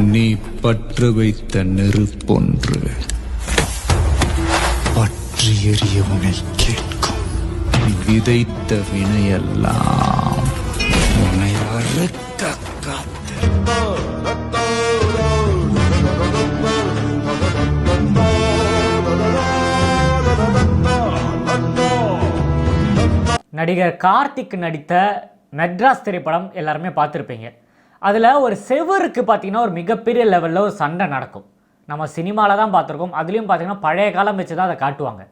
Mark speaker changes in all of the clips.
Speaker 1: நீ பற்று வைத்த நெருப்பொன்று. பற்றி எறியவனை கேட்கும். நீ விதைத்த வினையெல்லாம் உன்னை அறுக்க காத்து.
Speaker 2: நடிகர் கார்த்திக் நடித்த மெட்ராஸ் திரைப்படம் எல்லாருமே பார்த்துருப்பீங்க. அதில் ஒரு செவருக்கு பார்த்தீங்கன்னா ஒரு மிகப்பெரிய லெவலில் ஒரு சண்டை நடக்கும். நம்ம சினிமாவில் தான் பார்த்துருக்கோம் அதுலேயும் பார்த்தீங்கன்னா பழைய காலம் வச்சு தான் அதை காட்டுவாங்க.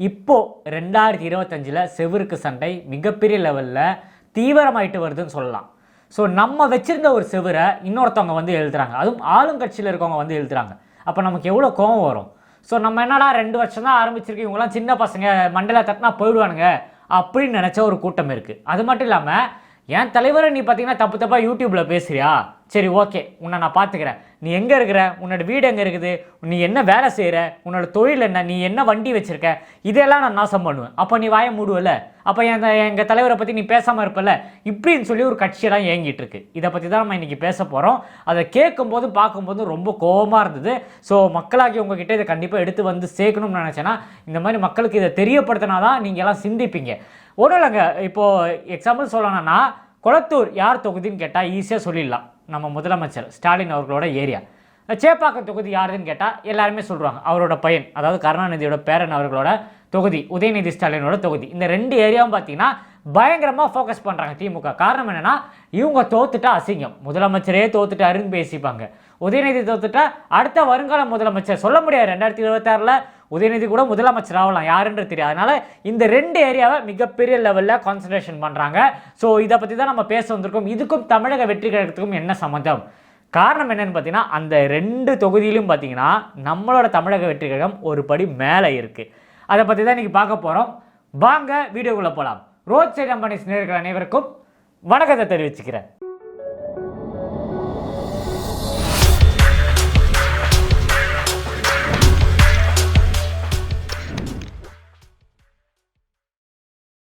Speaker 2: இப்போது ரெண்டாயிரத்தி இருபத்தஞ்சில் செவருக்கு சண்டை மிகப்பெரிய லெவலில் தீவிரமாயிட்டு வருதுன்னு சொல்லலாம். ஸோ நம்ம வச்சுருந்த ஒரு செவரை இன்னொருத்தவங்க வந்து எழுதுறாங்க. அதுவும் ஆளுங்கட்சியில் இருக்கவங்க வந்து எழுதுறாங்க. அப்போ நமக்கு எவ்வளோ கோவம் வரும்? ஸோ நம்ம என்னடா ரெண்டு வருஷம் தான் ஆரம்பிச்சிருக்கோம். இவங்களாம் சின்ன பசங்க மண்டல தட்டினா போயிடுவானுங்க அப்படின்னு நினச்ச ஒரு கூட்டம் இருக்குது அது மட்டும் இல்லாமல் என் தலைவரை நீ பார்த்தீங்கன்னா தப்பு தப்பாக யூடியூப்பில் பேசுறியா? சரி ஓகே உன்னை நான் பார்த்துக்கிறேன். நீ எங்கே இருக்கிற? உன்னோட வீடு எங்கே இருக்குது? நீ என்ன வேலை செய்கிற உன்னோட தொழில் என்ன? நீ என்ன வண்டி வச்சுருக்க? இதெல்லாம் நான் நாசம் பண்ணுவேன். அப்போ நீ வாய மூடுவல அப்போ என் எங்கள் தலைவரை பற்றி நீ பேசாமல் இருப்பல இப்படின்னு சொல்லி ஒரு கட்சியெல்லாம் இயங்கிட்டுருக்கு இதை பற்றி தான் நம்ம இன்றைக்கி பேச போகிறோம் அதை கேட்கும்போது பார்க்கும்போது ரொம்ப கோபமாக இருந்தது. ஸோ மக்களாகி உங்ககிட்ட இதை கண்டிப்பாக எடுத்து வந்து சேர்க்கணும்னு நினச்சேன்னா இந்த மாதிரி மக்களுக்கு இதை தெரியப்படுத்தினா தான் நீங்கள் எல்லாம் சிந்திப்பீங்க. ஒன்றும் இல்லைங்க. இப்போது எக்ஸாம்பிள் சொல்லணும்னா குளத்தூர் யார் தொகுதின்னு கேட்டால் ஈஸியாக சொல்லிடலாம். நம்ம முதலமைச்சர் ஸ்டாலின் அவர்களோட ஏரியா. சேப்பாக்கம் தொகுதி யாருன்னு கேட்டால் எல்லாருமே சொல்கிறாங்க அவரோட பையன் அதாவது கருணாநிதியோட பேரன் அவர்களோட தொகுதி உதயநிதி ஸ்டாலினோட தொகுதி. இந்த ரெண்டு ஏரியாவும் பார்த்தீங்கன்னா பயங்கரமாக ஃபோக்கஸ் பண்ணுறாங்க திமுக. காரணம் என்னென்னா இவங்க தோத்துட்டா அசிங்கம். முதலமைச்சரே தோத்துட்டாருன்னு பேசிப்பாங்க. உதயநிதி தோத்துட்டா அடுத்த வருங்கால முதலமைச்சர். சொல்ல முடியாது. ரெண்டாயிரத்தி இருபத்தாறில் உதயநிதி கூட முதலமைச்சர் ஆகலாம். யாருன்றது தெரியாது. அதனால் இந்த ரெண்டு ஏரியாவை மிகப்பெரிய லெவலில் கான்சன்ட்ரேஷன் பண்ணுறாங்க ஸோ இதை பற்றி தான் நம்ம பேச வந்திருக்கோம். இதுக்கும் தமிழக வெற்றி கழகத்துக்கும் என்ன சம்மந்தம்? காரணம் என்னென்னு பார்த்தீங்கன்னா அந்த ரெண்டு தொகுதியிலும் பார்த்தீங்கன்னா நம்மளோட தமிழக வெற்றி கழகம் ஒரு படி மேலே இருக்குது அதை பற்றி தான் இன்றைக்கி பார்க்க போகிறோம் வாங்க வீடியோக்குள்ளே போகலாம் ரோட் சைட் கம்பெனிஸ் நேர்கள் அனைவருக்கும் வணக்கத்தை தெரிவிச்சுக்கிறேன்.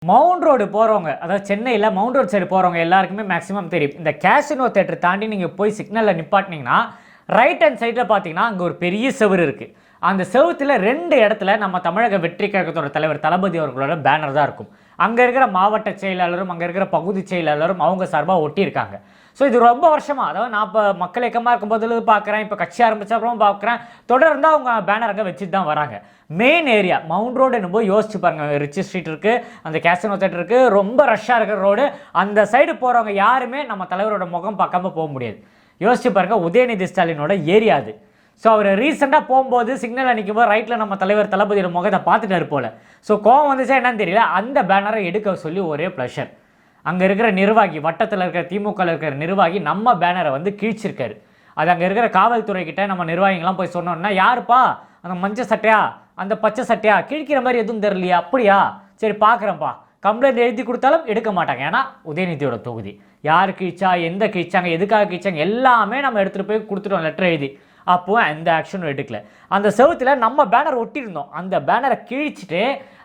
Speaker 2: மவுண்ட் ரோடு போகிறவங்க அதாவது சென்னையில் மவுண்ட் ரோடு சைடு போகிறவங்க எல்லாருக்குமே மேக்ஸிமம் தெரியும். இந்த கேசினோ தேட்டர் தாண்டி நீங்கள் போய் சிக்னலில் நிப்பாட்டினீங்கன்னா ரைட் ஹேண்ட் சைடில் பார்த்தீங்கன்னா அங்கே ஒரு பெரிய செவுரு இருக்குது அந்த செவத்தில் ரெண்டு இடத்துல நம்ம தமிழக வெற்றி கழகத்தோட தலைவர் தளபதி அவர்களோட பேனர் தான் இருக்கும். அங்கே இருக்கிற மாவட்ட செயலாளரும் அங்கே இருக்கிற பகுதி செயலாளரும் அவங்க சார்பாக ஒட்டியிருக்காங்க. ஸோ இது ரொம்ப வருஷமாக அதாவது நான் இப்போ மக்கள் இயக்கமாக இருக்கும்போது பார்க்குறேன் இப்போ கட்சி ஆரம்பித்த அப்புறம் பார்க்குறேன். தொடர்ந்து அவங்க பேனர் அங்கே வச்சுட்டு தான் வராங்க. மெயின் ஏரியா மவுண்ட் ரோடு என்னும் போது யோசிச்சு பாருங்க ரிச்சி ஸ்ட்ரீட் இருக்குது அந்த கேசனோ தேட்டர் இருக்குது ரொம்ப ரஷ்ஷாக இருக்கிற ரோடு அந்த சைடு போகிறவங்க யாருமே நம்ம தலைவரோட முகம் பார்க்காம போக முடியாது. யோசிச்சு பாருங்க உதயநிதி ஸ்டாலினோட ஏரியா அது. ஸோ அவர் ரீசெண்டாக போகும்போது சிக்னல் நிற்கும் போது ரைட்டில் நம்ம தலைவர் தளபதியோட முகத்தை பார்த்துட்டாரு போல. ஸோ கோவம் வந்துச்சா என்னன்னு தெரியல அந்த பேனரை எடுக்க சொல்லி ஒரே ப்ளஷர் அங்கே இருக்கிற நிர்வாகி வட்டத்தில் இருக்கிற திமுகவில் இருக்கிற நிர்வாகி நம்ம பேனரை வந்து கீழ்ச்சிருக்காரு. அது அங்கே இருக்கிற காவல்துறை கிட்ட நம்ம நிர்வாகிகள்லாம் போய் சொன்னோம்னா யாருப்பா? அந்த மஞ்சள் சட்டையா? அந்த பச்சை சட்டையா? கிழிக்கிற மாதிரி எதுவும் தெரியலையா? அப்படியா? சரி பார்க்குறேன்ப்பா. கம்ப்ளைண்ட் எழுதி கொடுத்தாலும் எடுக்க மாட்டாங்க. ஏன்னா உதயநிதியோட தொகுதி. யார் கிழிச்சா எந்த கிழிச்சாங்க எதுக்காக கிழிச்சாங்க எல்லாமே நம்ம எடுத்துகிட்டு போய் கொடுத்துட்டோம் லெட்டர் எழுதி. அப்போ எந்த ஆக்ஷனும் எடுக்கல. அந்த செவுத்தில் நம்ம பேனர் ஒட்டியிருந்தோம். அந்த பேனரை கிழிச்சிட்டு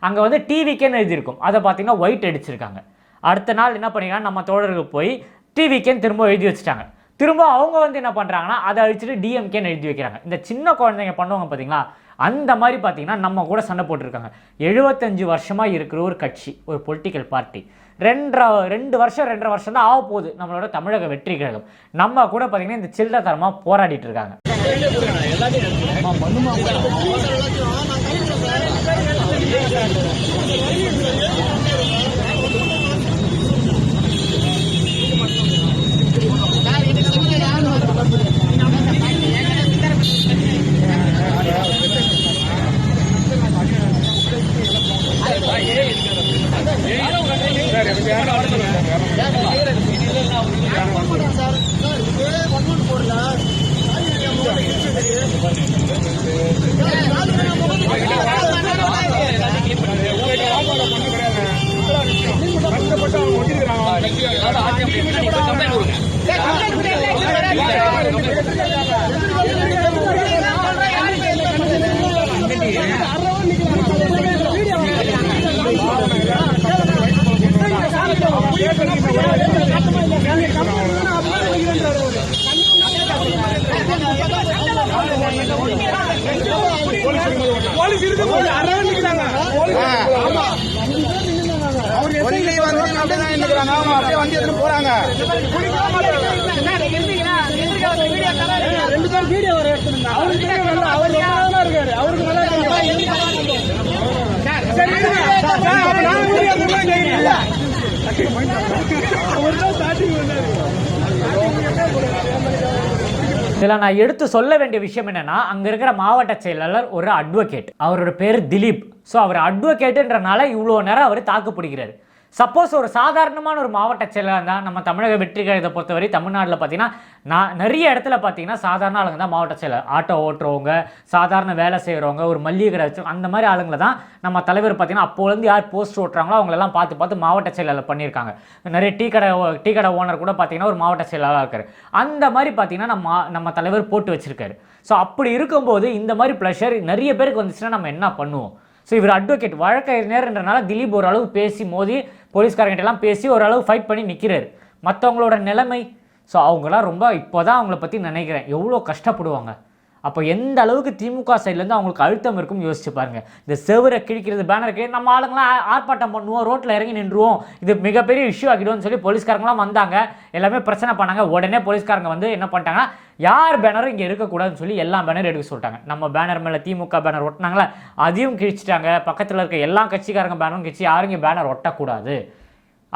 Speaker 2: அங்கே வந்து டிவிக்கேன்னு எழுதியிருக்கும். அதை பார்த்தீங்கன்னா ஒயிட் அடிச்சிருக்காங்க. அடுத்த நாள் என்ன பண்ணிக்கலாம் நம்ம தோழர்கள் போய் டிவிக்கேன்னு திரும்ப எழுதி வச்சுட்டாங்க. திரும்ப அவங்க வந்து என்ன பண்ணுறாங்கன்னா அதை அழிச்சிட்டு டிஎம்கேன்னு எழுதி வைக்கிறாங்க. இந்த சின்ன குழந்தைங்க பண்ணுவாங்க பார்த்தீங்களா? அந்த மாதிரி பார்த்தீங்கன்னா நம்ம கூட சண்டை போட்டிருக்காங்க. எழுபத்தஞ்சு வருஷமாக இருக்கிற ஒரு கட்சி ஒரு பொலிட்டிக்கல் பார்ட்டி ரெண்டரை ரெண்டு வருஷம் ரெண்டரை வருஷம் தான் ஆக போகுது நம்மளோட தமிழக வெற்றி கழகம். நம்ம கூட பார்த்தீங்கன்னா இந்த சில்லத்தரமாக போராடிட்டு இருக்காங்க.
Speaker 3: Amen.
Speaker 2: இதில் நான் எடுத்து சொல்ல வேண்டிய விஷயம் என்னன்னா அங்கே இருக்கிற மாவட்ட செயலாளர் ஒரு அட்வொகேட் அவரோட பேர் திலீப். ஸோ அவர் அட்வொகேட்டுன்றனால இவ்வளோ நேரம் அவர் தாக்கு சப்போஸ் ஒரு சாதாரணமான ஒரு மாவட்ட செயலாளர் தான் நம்ம தமிழக வெற்றி கழகத்தை பொறுத்தவரை தமிழ்நாட்டில் பார்த்தீங்கன்னா நான் நிறைய இடத்துல பார்த்தீங்கன்னா சாதாரண ஆளுங்க தான் மாவட்ட செயலர். ஆட்டோ ஓட்டுறவங்க சாதாரண வேலை செய்கிறவங்க ஒரு மல்லிகை கடை வச்சு அந்த மாதிரி ஆளுங்களை தான் நம்ம தலைவர் பார்த்தீங்கன்னா அப்போலேருந்து யார் போஸ்ட் ஓட்டுறாங்களோ அவங்களெல்லாம் பார்த்து பார்த்து மாவட்ட செயலாளர் பண்ணியிருக்காங்க. நிறைய டீ கடை ஓ- டீ கடை ஓனர் கூட பார்த்தீங்கன்னா ஒரு மாவட்ட செயலாளராக இருக்கார். அந்த மாதிரி பார்த்தீங்கன்னா நம்ம நம்ம தலைவர் போட்டு வச்சுருக்காரு. ஸோ அப்படி இருக்கும்போது இந்த மாதிரி ப்ளஷர் நிறைய பேருக்கு வந்துச்சுன்னா நம்ம என்ன பண்ணுவோம்? ஸோ இவர் அட்வொகேட் வழக்கறிஞர்ன்றனால திலீப் ஓரளவு பேசி மோதி போலீஸ்காரங்கிட்டலாம் பேசி ஓரளவு ஃபைட் பண்ணி நிற்கிறாரு மற்றவங்களோட நிலைமை ஸோ அவங்களாம் ரொம்ப இப்போ தான் அவங்கள பற்றி நினைக்கிறேன். எவ்வளோ கஷ்டப்படுவாங்க. அப்போ எந்த அளவுக்கு திமுக சைட்லேருந்து அவங்களுக்கு அழுத்தம் இருக்கும் யோசிச்சு பாருங்க. இந்த செவரை கிழிக்கிறது பேனர் கிழி நம்ம ஆளுங்களாம் ஆர்ப்பாட்டம் பண்ணுவோம் ரோட்டில் இறங்கி நின்றுவோம். இது மிகப்பெரிய இஷ்யூ ஆகிடும்னு சொல்லி போலீஸ்காரங்களாம் வந்தாங்க. எல்லாமே பிரச்சனை பண்ணாங்க. உடனே போலீஸ்காரங்க வந்து என்ன பண்ணிட்டாங்கன்னா யார் பேனரும் இங்கே இருக்கக்கூடாதுன்னு சொல்லி எல்லா பேனர் எடுக்க சொல்லிட்டாங்க. நம்ம பேனர் மேலே திமுக பேனர் ஒட்டினாங்களா அதையும் கிழிச்சிட்டாங்க. பக்கத்தில் இருக்க எல்லா கட்சிக்காரங்க பேனரும் கிழிச்சு யாரும் இங்கே பேனர் ஒட்டக்கூடாது.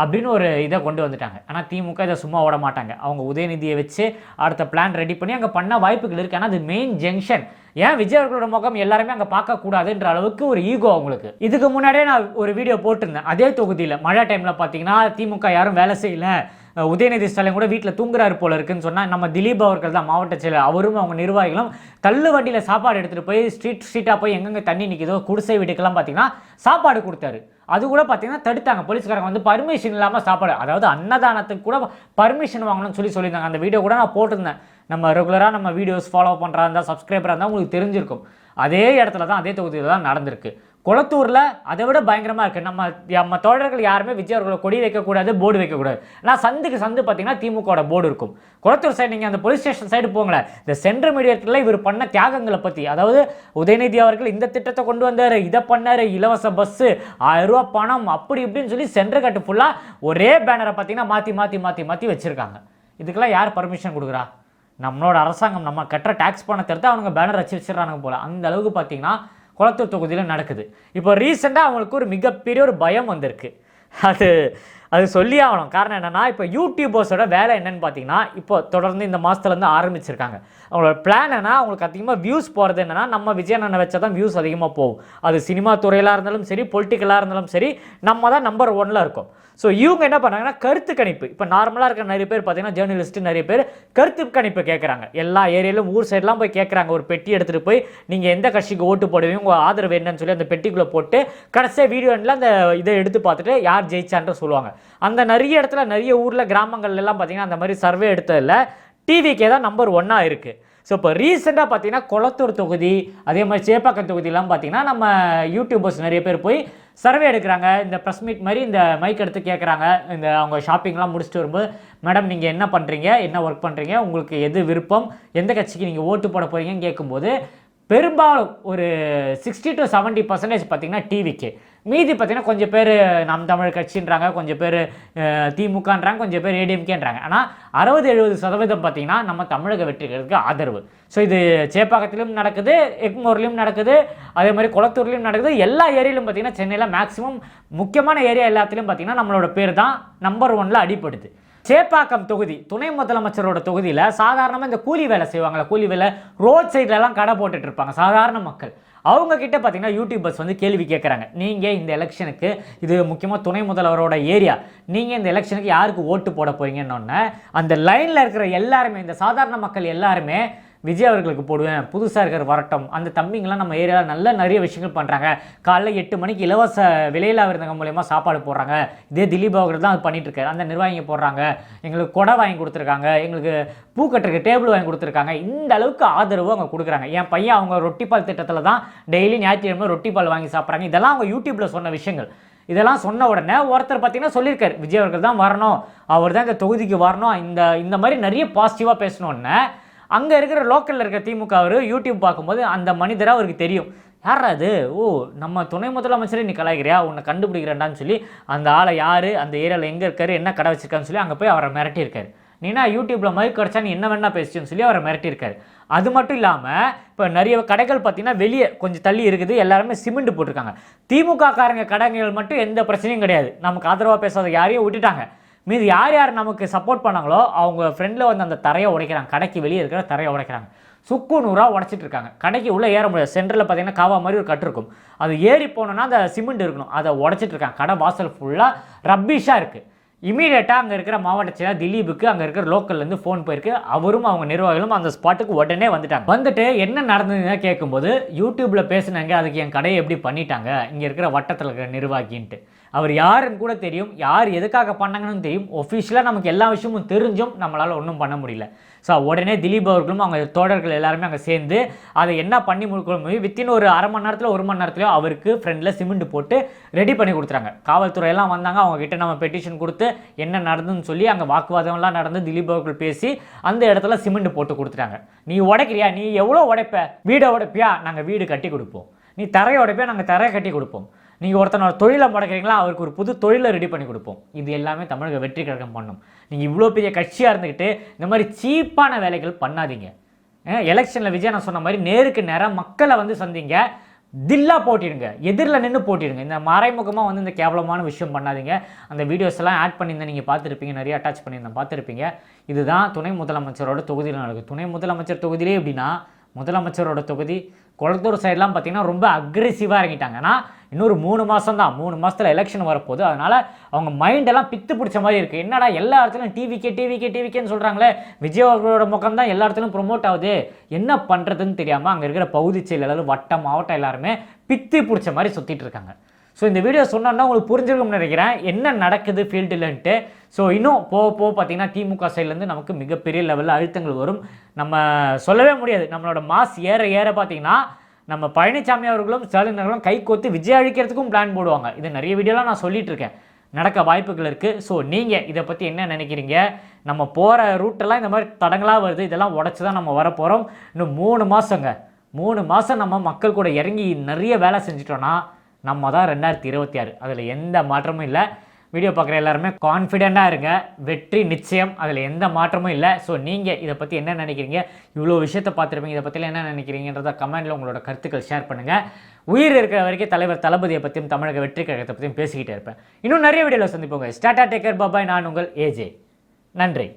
Speaker 2: அப்படின்னு ஒரு இதை கொண்டு வந்துட்டாங்க. ஆனால் திமுக இதை சும்மா ஓட மாட்டாங்க. அவங்க உதயநிதியை வச்சு அடுத்த பிளான் ரெடி பண்ணி அங்கே பண்ண வாய்ப்புகள் இருக்குது ஆனால் அது மெயின் ஜங்ஷன் ஏன் விஜய் அவர்களோட முகம் எல்லாருமே அங்கே பார்க்கக்கூடாதுன்ற அளவுக்கு ஒரு ஈகோ அவங்களுக்கு. இதுக்கு முன்னாடியே நான் ஒரு வீடியோ போட்டிருந்தேன். அதே தொகுதியில் மழை டைமில் பார்த்தீங்கன்னா திமுக யாரும் வேலை செய்யல. உதயநிதி ஸ்டாலின் கூட வீட்டில் தூங்குறாரு போல இருக்குன்னு சொன்னால் நம்ம திலீப் அவர்கள் தான் மாவட்ட செயலர். அவரும் அவங்க நிர்வாகிகளும் தள்ளு வண்டியில் சாப்பாடு எடுத்துகிட்டு போய் ஸ்ட்ரீட் ஸ்ட்ரீட்டாக போய் எங்கெங்கே தண்ணி நிற்கிதோ குடிசை வீட்டுக்கெல்லாம் பார்த்தீங்கன்னா சாப்பாடு கொடுத்தாரு. அது கூட பார்த்தீங்கன்னா தடுத்தாங்க. போலீஸ்காரங்க வந்து பர்மிஷன் இல்லாமல் சாப்பாடு அதாவது அன்னதானத்துக்கு கூட பர்மிஷன் வாங்கணும்னு சொல்லி சொல்லியிருந்தாங்க. அந்த வீடியோ கூட நான் போட்டிருந்தேன். நம்ம ரெகுலராக நம்ம வீடியோஸ் ஃபாலோ பண்ணுறா இருந்தால் சப்ஸ்கிரைபராக இருந்தால் உங்களுக்கு தெரிஞ்சிருக்கும். அதே இடத்துல தான் அதே தொகுதியில் தான் நடந்திருக்கு. குளத்தூரில் அதை விட பயங்கரமாக இருக்குது நம்ம நம்ம தோழர்கள் யாருமே விஜய் அவர்களை கொடி வைக்கக்கூடாது போர்டு வைக்கக்கூடாது ஆனால் சந்துக்கு சந்து பார்த்தீங்கன்னா திமுகவோட போர்டு இருக்கும். குளத்தூர் சைடு நீங்கள் அந்த போலீஸ் ஸ்டேஷன் சைடு போங்களேன். இந்த சென்ட்ரல் மீடியத்தில் இவர் பண்ண தியாகங்களை பற்றி அதாவது உதயநிதி அவர்கள் இந்த திட்டத்தை கொண்டு வந்தார் இதை பண்ணார் இலவச பஸ்ஸு ஆயிரம் பணம் அப்படி இப்படின்னு சொல்லி சென்ட்ரல் கட்டு ஃபுல்லாக ஒரே பேனரை பார்த்தீங்கன்னா மாற்றி மாற்றி மாற்றி மாற்றி வச்சுருக்காங்க. இதுக்கெல்லாம் யார் பர்மிஷன் கொடுக்குறா? நம்மளோட அரசாங்கம் நம்ம கட்டுற டேக்ஸ் பணத்தை எடுத்து அவனுங்க பேனர் வச்சு வச்சிடறானுங்க போல. அந்த அளவுக்கு பார்த்தீங்கன்னா குளத்தூர் தொகுதியில் நடக்குது. இப்போ ரீசெண்டாக அவங்களுக்கு ஒரு மிகப்பெரிய ஒரு பயம் வந்திருக்கு. அது அது சொல்லி ஆகணும். காரணம் என்னென்னா இப்போ யூடியூபர்ஸோட வேலை என்னன்னு பார்த்தீங்கன்னா இப்போ தொடர்ந்து இந்த மாதத்துலேருந்து ஆரம்பிச்சிருக்காங்க. அவங்களோட பிளான் என்ன அவங்களுக்கு அதிகமாக வியூஸ் போகிறது என்னென்னா நம்ம விஜய் வச்சா தான் வியூஸ் அதிகமாக போகும். அது சினிமா துறையிலாக இருந்தாலும் சரி பொலிட்டிக்கலாக இருந்தாலும் சரி நம்ம தான் நம்பர் ஒனில் இருக்கும். ஸோ இவங்க என்ன பண்ணாங்கன்னா கருத்து கணிப்பு. இப்போ நார்மலாக இருக்கிற நிறைய பேர் பார்த்தீங்கன்னா ஜேர்னலிஸ்ட் நிறைய பேர் கருத்து கணிப்பு கேட்குறாங்க எல்லா ஏரியாலும் ஊர் சைட்லாம் போய் கேட்குறாங்க ஒரு பெட்டி எடுத்துகிட்டு போய் நீங்கள் எந்த கட்சிக்கு ஓட்டு போடுவீங்க உங்கள் ஆதரவு என்னன்னு சொல்லி அந்த பெட்டிக்குள்ளே போட்டு கடைசியாக வீடியோ அந்த இதை எடுத்து பார்த்துட்டு யார் ஜெயிச்சான்ற சொல்லுவாங்க. அந்த நிறைய இடத்துல நிறைய ஊரில் கிராமங்கள்லாம் பார்த்தீங்கன்னா அந்த மாதிரி சர்வே எடுத்ததில் டிவிக்கே தான் நம்பர் ஒன்னாக இருக்குது ஸோ இப்போ ரீசெண்டாக பார்த்தீங்கன்னா குளத்தூர் தொகுதி அதே மாதிரி சேப்பாக்கம் தொகுதியெல்லாம் பார்த்தீங்கன்னா நம்ம யூடியூபர்ஸ் நிறைய பேர் போய் சர்வே எடுக்கிறாங்க. இந்த ப்ரெஸ் மீட் மாதிரி இந்த மைக் எடுத்து கேட்குறாங்க இந்த அவங்க ஷாப்பிங்லாம் முடிச்சுட்டு வரும்போது மேடம் நீங்கள் என்ன பண்ணுறீங்க என்ன ஒர்க் பண்ணுறீங்க உங்களுக்கு எது விருப்பம்? எந்த கட்சிக்கு நீங்கள் ஓட்டு போட போகிறீங்கன்னு கேட்கும்போது பெரும்பாலும் ஒரு சிக்ஸ்டி டு செவன்ட்டி பர்சன்டேஜ் பார்த்திங்கன்னா டிவிக்கு மீதி பார்த்திங்கன்னா கொஞ்சம் பேர் நம் தமிழ் கட்சின்றாங்க கொஞ்சம் பேர் திமுகன்றாங்க கொஞ்சம் பேர் ஏடிஎம்கேன்றாங்க ஆனால் அறுபது எழுபது சதவீதம் பார்த்திங்கன்னா நம்ம தமிழக வெற்றிகளுக்கு ஆதரவு. ஸோ இது சேப்பாக்கத்திலும் நடக்குது எக்மோர்லேயும் நடக்குது அதே மாதிரி குளத்தூர்லேயும் நடக்குது. எல்லா ஏரியாலும் பார்த்திங்கன்னா சென்னையில் மேக்ஸிமம் முக்கியமான ஏரியா எல்லாத்துலேயும் பார்த்தீங்கன்னா நம்மளோட பேர் தான் நம்பர் ஒனில் அடிப்படுது சேப்பாக்கம் தொகுதி துணை முதலமைச்சரோட தொகுதியில் சாதாரணமாக இந்த கூலி வேலை செய்வாங்களே கூலி வேலை ரோட் சைட்லலாம் கடை போட்டுட்டு இருப்பாங்க சாதாரண மக்கள். அவங்க கிட்ட பார்த்தீங்கன்னா யூடியூபர்ஸ் வந்து கேள்வி கேட்குறாங்க நீங்கள் இந்த எலெக்ஷனுக்கு இது முக்கியமாக துணை முதல்வரோட ஏரியா நீங்கள் இந்த எலெக்ஷனுக்கு யாருக்கு ஓட்டு போட போறீங்கன்னு அந்த லைனில் இருக்கிற எல்லாருமே இந்த சாதாரண மக்கள் எல்லாருமே விஜய் அவர்களுக்கு போடுவேன் புதுசாக இருக்கிற வரட்டும். அந்த தம்பிங்கெல்லாம் நம்ம ஏரியாவில் நல்ல நிறைய விஷயங்கள் பண்ணுறாங்க காலைல எட்டு மணிக்கு இலவச விலையில்லா விருந்தங்க மூலயமா சாப்பாடு போடுறாங்க. இதே திலீப் அவர்கள் தான் அது பண்ணிகிட்ருக்காரு அந்த நிர்வாகிங்க போடுறாங்க. எங்களுக்கு கொடை வாங்கி கொடுத்துருக்காங்க. எங்களுக்கு பூ கட்டுறக்கு டேபிள் வாங்கி கொடுத்துருக்காங்க. இந்த அளவுக்கு ஆதரவு அவங்க கொடுக்குறாங்க. என் பையன் அவங்க ரொட்டிப்பால் திட்டத்தில் தான் டெய்லி ஞாயிற்றுக்கிழமை ரொட்டிப்பால் வாங்கி சாப்பிட்றாங்க. இதெல்லாம் அவங்க யூடியூப்பில் சொன்ன விஷயங்கள். இதெல்லாம் சொன்ன உடனே ஒருத்தர் பார்த்தீங்கன்னா சொல்லியிருக்காரு. விஜய் அவர்கள் தான் வரணும். அவர் தான் இந்த தொகுதிக்கு வரணும். இந்த இந்த மாதிரி நிறைய பாசிட்டிவாக பேசணுன்னே அங்கே இருக்கிற லோக்கலில் இருக்கிற திமுக அவர் யூடியூப் பார்க்கும்போது அந்த மனிதராக அவருக்கு தெரியும். யார் அது ஓ நம்ம துணை முதலமைச்சரே நீ கலாய்க்கிறியா? உன்னை கண்டுபிடிக்கிறேன்டான்னு சொல்லி அந்த ஆளை யார்? அந்த ஏரியாவில் எங்கே இருக்காரு? என்ன கடை வச்சிருக்கான்னு சொல்லி அங்கே போய் அவரை மிரட்டியிருக்காரு. நீனா யூடியூப்பில் மைக் கிடச்சா நீ என்ன வேணா பேசுச்சுன்னு சொல்லி அவரை மிரட்டியிருக்காரு. அது மட்டும் இல்லாமல் இப்போ நிறைய கடைகள் பார்த்தீங்கன்னா வெளியே கொஞ்சம் தள்ளி இருக்குது. எல்லாருமே சிமெண்ட் போட்டிருக்காங்க. திமுக காரங்க கடைகள் மட்டும் எந்த பிரச்சனையும் கிடையாது. நமக்கு ஆதரவாக பேசாத யாரையும் விட்டுட்டாங்க. மீது யார் யார் நமக்கு சப்போர்ட் பண்ணாங்களோ அவங்க ஃப்ரெண்டில் வந்து அந்த தரையை உடைக்கிறாங்க. கடைக்கு வெளியே இருக்கிற தரையை உடைக்கிறாங்க. சுக்கு நூறாக உடச்சிட்டு இருக்காங்க. கடைக்கு உள்ளே ஏற முடியாது. சென்டரில் பார்த்தீங்கன்னா காவா மாதிரி ஒரு கட்டு இருக்கும். அது ஏறி போனோன்னா அந்த சிமெண்ட் இருக்கணும். அதை உடச்சிட்டு இருக்காங்க. கடை வாசல் ஃபுல்லாக ரப்பிஷாக இருக்குது இமீடியட்டாக அங்கே இருக்கிற மாவட்ட செயலர் திலீபுக்கு அங்கே இருக்கிற லோக்கல்லேருந்து ஃபோன் போயிருக்கு. அவரும் அவங்க நிர்வாகிகளும் அந்த ஸ்பாட்டுக்கு உடனே வந்துட்டாங்க. வந்துட்டு என்ன நடந்ததுன்னு கேட்கும்போது யூடியூப்பில் பேசினாங்க. அதுக்கு என் கடையை எப்படி பண்ணிட்டாங்க? இங்கே இருக்கிற வட்டத்தில் இருக்கிற நிர்வாகின்ட்டு. அவர் யாருன்னு கூட தெரியும் யார் எதுக்காக பண்ணாங்கன்னு தெரியும். ஒஃபிஷியலாக நமக்கு எல்லா விஷயமும் தெரிஞ்சும் நம்மளால் ஒன்றும் பண்ண முடியல. ஸோ உடனே திலீப் அவர்களும் அவங்க தோழர்கள் எல்லாருமே அங்கே சேர்ந்து அதை என்ன பண்ணி முடிக்கணும் வித்தின் ஒரு அரை மணி நேரத்தில் ஒரு மணி நேரத்துலையோ அவருக்கு ஃப்ரெண்டில் சிமெண்ட் போட்டு ரெடி பண்ணி கொடுத்துறாங்க காவல்துறையெல்லாம் வந்தாங்க அவங்க கிட்ட நம்ம பெட்டிஷன் கொடுத்து என்ன நடந்துன்னு சொல்லி அங்கே வாக்குவாதம்லாம் நடந்து திலீப் அவர்கள் பேசி அந்த இடத்துல சிமெண்ட் போட்டு கொடுத்துட்டாங்க. நீ உடைக்கிறியா? நீ எவ்வளோ உடைப்ப? வீடை உடைப்பியா? நாங்கள் வீடு கட்டி கொடுப்போம். நீ தரையை உடைப்பியா? நாங்கள் தரையை கட்டி கொடுப்போம். நீங்கள் ஒருத்தனோட தொழிலை முடக்கிறீங்களா அவருக்கு ஒரு புது தொழிலை ரெடி பண்ணி கொடுப்போம். இது எல்லாமே தமிழக வெற்றி கழகம் பண்ணும். நீங்கள் இவ்வளோ பெரிய கட்சியாக இருந்துக்கிட்டு இந்த மாதிரி சீப்பான வேலைகள் பண்ணாதீங்க. எலெக்ஷனில் விஜய் நான் சொன்ன மாதிரி நேருக்கு நேராக மக்களை வந்து சந்திங்க. தில்லாக போட்டிடுங்க. எதிரில் நின்று போட்டிடுங்க. இந்த மறைமுகமாக வந்து இந்த கேவலமான விஷயம் பண்ணாதீங்க. அந்த வீடியோஸ் எல்லாம் ஆட் பண்ணியிருந்தேன் நீங்கள் பார்த்துருப்பீங்க. நிறைய அட்டாச் பண்ணியிருந்தேன் பார்த்துருப்பீங்க. இதுதான் துணை முதலமைச்சரோட தொகுதியில் நடக்குது துணை முதலமைச்சர் தொகுதியிலே எப்படின்னா முதலமைச்சரோட தொகுதி குளத்தூர் சைட்லாம் பார்த்தீங்கன்னா ரொம்ப அக்ரெசிவாக இறங்கிட்டாங்கன்னா இன்னொரு மூணு மாதம் தான் மூணு மாதத்தில் எலெக்ஷன் வரப்போகுது. அதனால் அவங்க மைண்டெல்லாம் பித்து பிடிச்ச மாதிரி இருக்குது என்னடா எல்லா இடத்துலையும் டிவிக்கே டிவிக்கே டிவிக்கேன்னு சொல்கிறாங்களே விஜய் அவர்களோட முகம் தான் எல்லா இடத்துலையும் ப்ரொமோட் ஆகுது. என்ன பண்ணுறதுன்னு தெரியாமல் அங்கே இருக்கிற பகுதி செயலாளர் வட்டம் மாவட்டம் எல்லாருமே பித்து பிடிச்ச மாதிரி சுற்றிட்டு இருக்காங்க. ஸோ இந்த வீடியோ சொன்னோன்னா உங்களுக்கு புரிஞ்சிருக்கும்னு நினைக்கிறேன். என்ன நடக்குது ஃபீல்டுலன்ட்டு ஸோ இன்னும் போக போக பார்த்தீங்கன்னா திமுக சைட்லேருந்து நமக்கு மிகப்பெரிய லெவலில் அழுத்தங்கள் வரும். நம்ம சொல்லவே முடியாது. நம்மளோட மாஸ் ஏற ஏற பார்த்தீங்கன்னா நம்ம பழனிசாமி அவர்களும் ஸ்டாலின் அவர்களும் கை கோத்து விஜய் அழிக்கிறதுக்கும் பிளான் போடுவாங்க. இது நிறைய வீடியோலாம் நான் சொல்லிட்டு இருக்கேன். நடக்க வாய்ப்புகள் இருக்குது ஸோ நீங்கள் இதை பற்றி என்ன நினைக்கிறீங்க? நம்ம போகிற ரூட்டெல்லாம் இந்த மாதிரி தடங்களாக வருது. இதெல்லாம் உடச்சி தான் நம்ம வரப்போகிறோம் இன்னும் மூணு மாதங்க மூணு மாதம் நம்ம மக்கள் கூட இறங்கி நிறைய வேலை செஞ்சிட்டோன்னா நம்ம தான் ரெண்டாயிரத்தி இருபத்தி ஆறு. அதில் எந்த மாற்றமும் இல்லை. வீடியோ பார்க்குற எல்லாருமே கான்ஃபிடெண்ட்டாக இருங்க. வெற்றி நிச்சயம். அதில் எந்த மாற்றமும் இல்லை. ஸோ நீங்கள் இதை பற்றி என்ன நினைக்கிறீங்க? இவ்வளோ விஷயத்தை பார்த்துருப்பீங்க. இதை பற்றிலாம் என்ன நினைக்கிறீங்கன்றத கமெண்ட்டில் உங்களோட கருத்துக்கள் ஷேர் பண்ணுங்கள் உயிர் இருக்கிற வரைக்கும் தலைவர் தளபதியை பற்றியும் தமிழக வெற்றி கழகத்தை பற்றியும் பேசிக்கிட்டே இருப்பேன். இன்னும் நிறைய வீடியோவில் சந்திப்போங்க. ஸ்டாட்டா டேக்கர் பாபாய் நான் உங்கள் ஏஜே நன்றி.